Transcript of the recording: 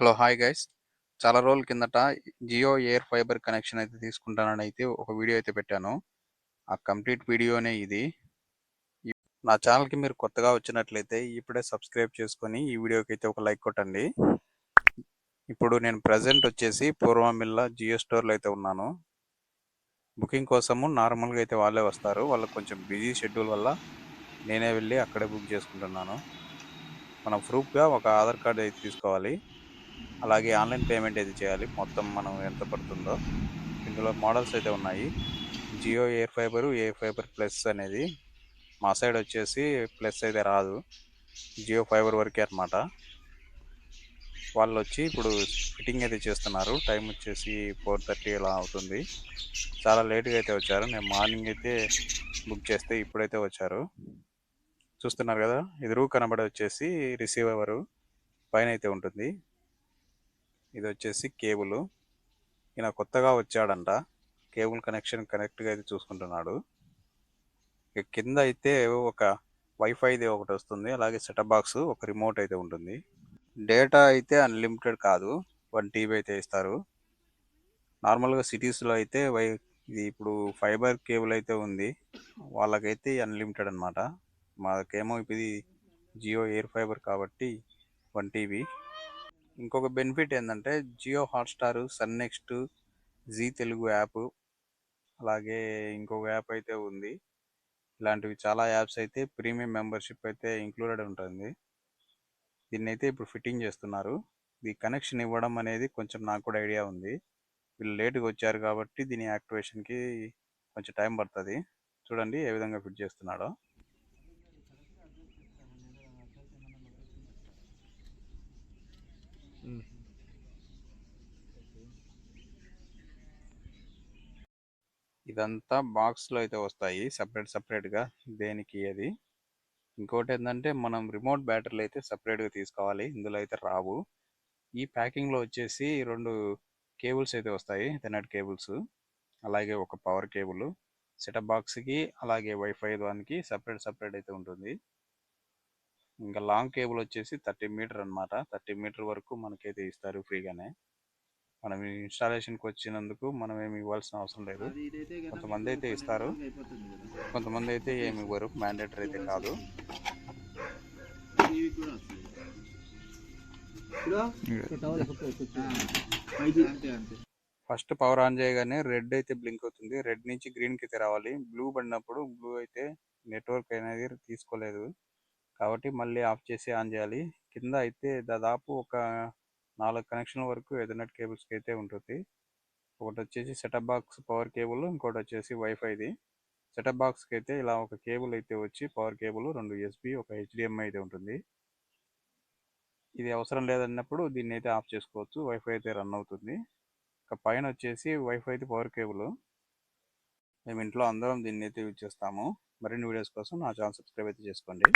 Hello hi guys. చాలా రోజుల కిందట జియో ఎయిర్ ఫైబర్ కనెక్షన్ అయితే తీసుకుంటానని అయితే ఒక వీడియో అయితే పెట్టాను. ఆ కంప్లీట్ వీడియోనే ఇది. నా ఛానల్కి మీరు కొత్తగా వచ్చినట్లయితే ఇప్పుడే సబ్స్క్రైబ్ చేసుకొని ఈ వీడియోకి అయితే ఒక లైక్ కొట్టండి. ఇప్పుడు నేను ప్రజెంట్ వచ్చేసి పూర్వమిల్లా జియో స్టోర్లో అయితే ఉన్నాను. బుకింగ్ కోసము నార్మల్గా అయితే వాళ్ళే వస్తారు. వాళ్ళకి కొంచెం బిజీ షెడ్యూల్ వల్ల నేనే వెళ్ళి అక్కడే బుక్ చేసుకుంటున్నాను. మనం ప్రూఫ్గా ఒక ఆధార్ కార్డు అయితే తీసుకోవాలి. అలాగే ఆన్లైన్ పేమెంట్ అయితే చేయాలి? మొత్తం మనం ఎంత పడుతుందో. ఇందులో మోడల్స్ అయితే ఉన్నాయి. Jio air fiber air fiber plus అనేది మా సైడ్ వచ్చేసి ప్లస్ అయితే రాదు. జియో ఫైబర్ వరకే అనమాట వాళ్ళు వచ్చి ఇప్పుడు ఫిట్టింగ్ అయితే చేస్తున్నారు. టైం వచ్చేసి ఫోర్ థర్టీ ఇలా అవుతుంది. చాలా లేట్గా అయితే వచ్చారు. నేను మార్నింగ్ అయితే బుక్ చేస్తే ఇప్పుడైతే వచ్చారు. చూస్తున్నారు కదా? ఎదురు కనబడి వచ్చేసి రిసీవరు పైన అయితే ఉంటుంది. ఇది వచ్చేసి కేబుల్. ఈయన కొత్తగా వచ్చాడంట. కేబుల్ కనెక్షన్ కనెక్ట్గా అయితే చూసుకుంటున్నాడు. ఇక కింద అయితే ఒక వైఫైది ఒకటి వస్తుంది. అలాగే సెటప్ బాక్స్ ఒక రిమోట్ అయితే ఉంటుంది. డేటా అయితే అన్లిమిటెడ్ కాదు. వన్ టీబీ అయితే ఇస్తారు. నార్మల్గా సిటీస్లో అయితే వై ఇది ఇప్పుడు ఫైబర్ కేబుల్ అయితే ఉంది. వాళ్ళకైతే అన్లిమిటెడ్ అనమాట మాకేమో ఇది జియో ఎయిర్ ఫైబర్ కాబట్టి వన్ టీబీ. ఇంకొక బెనిఫిట్ ఏంటంటే Jio Hotstar Sun Next Zee Telugu app అలాగే ఇంకొక యాప్ అయితే ఉంది. ఇలాంటివి చాలా యాప్స్ అయితే ప్రీమియం మెంబర్షిప్ అయితే ఇంక్లూడెడ్ ఉంటుంది. దీన్ని అయితే ఇప్పుడు ఫిట్టింగ్ చేస్తున్నారు. ఈ కనెక్షన్ ఇవ్వడం అనేది కొంచెం నాకు కూడా ఐడియా ఉంది. వీళ్ళు లేట్గా వచ్చారు కాబట్టి దీని యాక్టివేషన్కి కొంచెం టైం పడుతుంది. చూడండి ఏ విధంగా ఫిట్ చేస్తున్నాడో. ఇదంతా బాక్స్లో అయితే వస్తాయి సపరేట్ సపరేట్గా దేనికి అది ఇంకోటి ఏంటంటే మనం రిమోట్ బ్యాటరీలు అయితే సపరేట్గా తీసుకోవాలి ఇందులో అయితే రావు. ఈ ప్యాకింగ్లో వచ్చేసి రెండు కేబుల్స్ అయితే వస్తాయి ఎథర్నెట్ కేబుల్స్ అలాగే ఒక పవర్ కేబుల్. సెటప్ బాక్స్కి అలాగే వైఫై దానికి సపరేట్ సపరేట్ అయితే ఉంటుంది. ఇంకా లాంగ్ కేబుల్ వచ్చేసి థర్టీ మీటర్ అన్నమాట. థర్టీ మీటర్ వరకు మనకైతే ఇస్తారు ఫ్రీగానే. మనం ఇన్స్టాలేషన్కి వచ్చినందుకు మనం ఏమి ఇవ్వాల్సిన అవసరం లేదు. కొంతమంది అయితే ఇస్తారు. కొంతమంది అయితే ఏమి ఇవ్వరు. మ్యాండేటరీ అయితే కాదు. ఫస్ట్ పవర్ ఆన్ చేయగానే రెడ్ అయితే బ్లింక్ అవుతుంది. రెడ్ నుంచి గ్రీన్కి అయితే రావాలి. బ్లూ పడినప్పుడు బ్లూ అయితే నెట్వర్క్ అనేది తీసుకోలేదు. కాబట్టి మళ్ళీ ఆఫ్ చేసి ఆన్ చేయాలి. కింద అయితే దాదాపు ఒక నాలుగు కనెక్షన్ వరకు ఎథర్నెట్ కేబుల్స్కి అయితే ఉంటుంది. ఒకటి వచ్చేసి సెటప్ బాక్స్ పవర్ కేబుల్ ఇంకోటి వచ్చేసి వైఫైది సెటప్ బాక్స్కి అయితే ఇలా ఒక కేబుల్ అయితే వచ్చి పవర్ కేబుల్ రెండు ఎస్బి ఒక హెచ్డిఎంఐ అయితే ఉంటుంది. ఇది అవసరం లేదన్నప్పుడు దీన్ని అయితే ఆఫ్ చేసుకోవచ్చు. వైఫై అయితే రన్ అవుతుంది. ఇక పైన వచ్చేసి వైఫైది పవర్ కేబుల్. మేము ఇంట్లో అందరం దీన్ని అయితే యూజ్ చేస్తాము. మరిన్ని వీడియోస్ కోసం నా ఛానల్ సబ్స్క్రైబ్ అయితే చేసుకోండి.